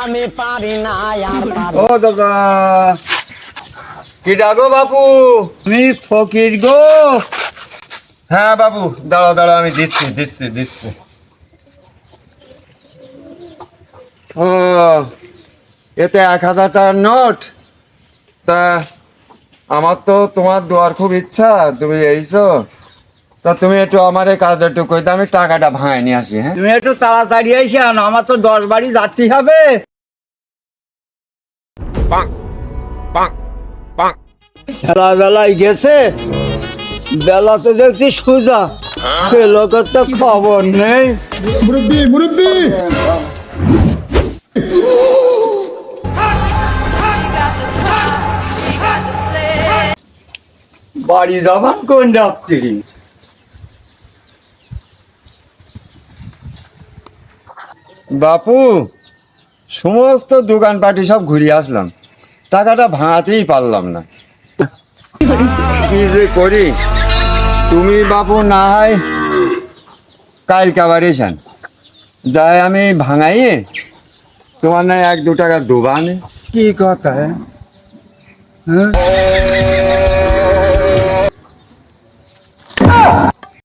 আমি পারি না আর পারি ও দাদা। কি ডাকো বাপু? আমি ফকির গো। হ্যাঁ বাবু দাঁড়াও দাঁড়াও আমি দিচ্ছি দিচ্ছি দিচ্ছি। ও এতে এক হাজার টাকার নোট। তা আমার তো তোমার দেওয়ার খুব ইচ্ছা তুমি এইছো? তা তুমি একটু আমার এই কাজটা একটু আমি টাকাটা ভাঙাই নিয়ে আসি হ্যাঁ? তুমি একটু তাড়াতাড়ি আনো আমার তো দশ বাড়ি যাচ্ছি হবে। বেলায় গেছে বেলাতে দেখছি সুজা। সে লোকের তো খবর নেই। বাড়ি যাবান কোন যাত্রী বাপু, সমস্ত দোকানপাটি সব ঘুরিয়ে আসলাম। টাকাটা ভাঙাতেই পারলাম না। কি যে করি? তুমি বাপু না হয় কাল কাবার এসেন। যাই আমি ভাঙাইয়ে তোমার না এক দু টাকা দোবানে কি কথা হ্যাঁ?